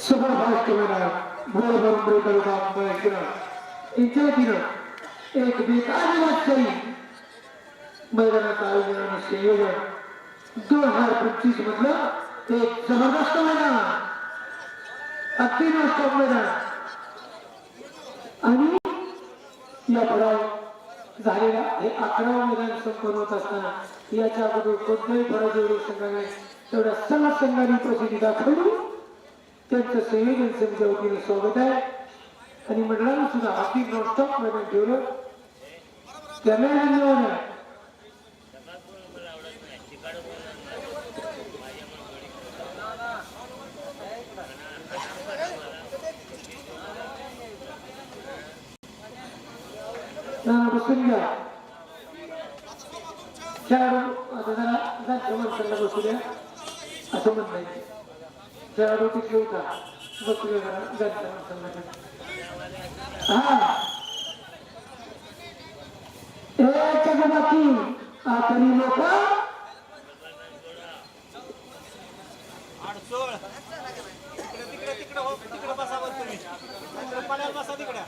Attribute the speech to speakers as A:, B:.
A: मैदान गोल भरून ब्रेकर काम यांच्या वतीनं एक बेकार वाटकरी मैदानाचं आयोजन आणि संयोजन दोन हजार पंचवीस मधलं एक जबरदस्त मैदान अगदी नॉनस्टॉप मैदान आणि या फराव झालेला हे अकरावं मैदान संपन्न होत असताना याच्या अगोदर कोणत्याही फराजीवर संघाने तेवढ्या सर्व संघांनी प्रसिद्धी दाखवली त्यांचं संयोजन समितीच्या वतीने स्वागत आहे. आणि मंडळाने सुद्धा हाती नॉनस्टॉप मैदान ठेवलं. त्यांना धन्यवाद आहे. ना बसून घ्या चार आता जरा जास्त माणसांना बसू द्या. असं म्हणता येईल खेळाडू तिथे होता बसू द्या हा. एक बाकी लोक.
B: तिकडे तिकडे तिकडे हो तिकडे बसावं तुम्ही. तिकडे पाण्याला बसा तिकडे.